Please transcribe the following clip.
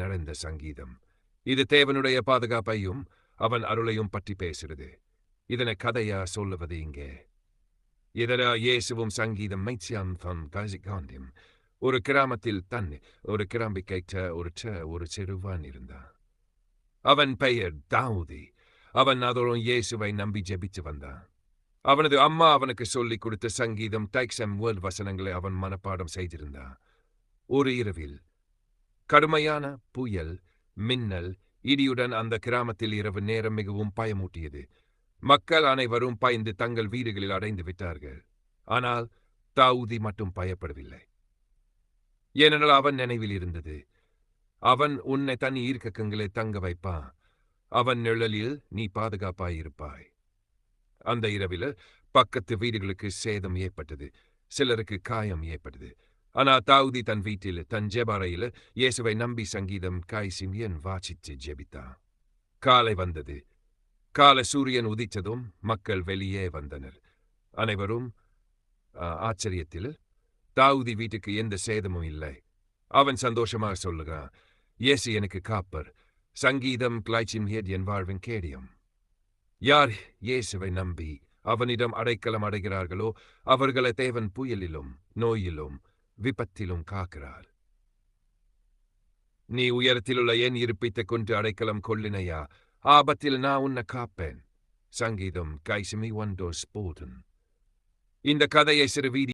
நிறைந்த சங்கீதம். இது தேவனுடைய பாதுகாப்பையும் அவன் அருளையும் பற்றி பேசுகிறது இதனை கதையா சொல்லுவது இங்கே. இதர இயேசுவும் சங்கீதம் மைச்சியாம் தன் காசிகாண்டியம் ஒரு கிராமத்தில் தன் ஒரு கிராம்பி கேட்ட ஒரு ச ஒரு சிறுவன் இருந்தான். அவன் பெயர் தாவூதி. அவன் அதோடும் இயேசுவை நம்பி ஜெபித்து வந்தான். அவனது அம்மா அவனுக்கு சொல்லிக் கொடுத்த சங்கீதம் டைக்ஸ் அண்ட் வேர்ட் வசனங்களை அவன் மனப்பாடம் செய்திருந்தான். ஒரு இரவில் கடுமையான புயல் மின்னல் இடியுடன் அந்த கிராமத்தில் இரவு நேரம் மிகவும் பயமூட்டியது. மக்கள் அனைவரும் பயந்து தங்கள் வீடுகளில் அடைந்து விட்டார்கள். ஆனால் தாவூதி மட்டும் பயப்படவில்லை. ஏனென்றால் அவன் நினைவில் இருந்தது. அவன் உன்னை தன் ஈர்க்கங்களை தங்க வைப்பான். அவன் நிழலில் நீ பாதுகாப்பாயிருப்பாய் அந்த இரவில் பக்கத்து வீடுகளுக்கு சேதம் ஏற்பட்டது. சிலருக்கு காயம் ஏற்பட்டது. ஆனா தாவூதி தன் வீட்டில் தன் ஜெபாரையில் இயேசுவை நம்பி சங்கீதம் காய்சிம் என் வாசித்து ஜெபித்தான் காலை வந்தது கால சூரியன் உதித்ததும் மக்கள் வெளியே வந்தனர் அனைவரும் ஆச்சரியத்தில் தாவூதி வீட்டுக்கு எந்த சேதமும் இல்லை அவன் சந்தோஷமாக சொல்லுகிறான் இயேசு எனக்கு காப்பர் சங்கீதம் கிளாய்ச்சிம் ஹேட் என் வாழ்வின் கேடியம் யார் இயேசுவை நம்பி அவனிடம் அடைக்கலம் அடைகிறார்களோ அவர்களை தேவன் புயலிலும் நோயிலும் விபத்திலும் காக்கிறார். நீ உயரத்திலுள்ள என் இருப்பித்துக் கொண்டு அடைக்கலம் கொள்ளினையா? ஆபத்தில் நான் உன்னை காப்பேன். சங்கீதம் கைசுமி ஒன்றோ ஸ்போதன். இந்த கதையை சிறு வீதி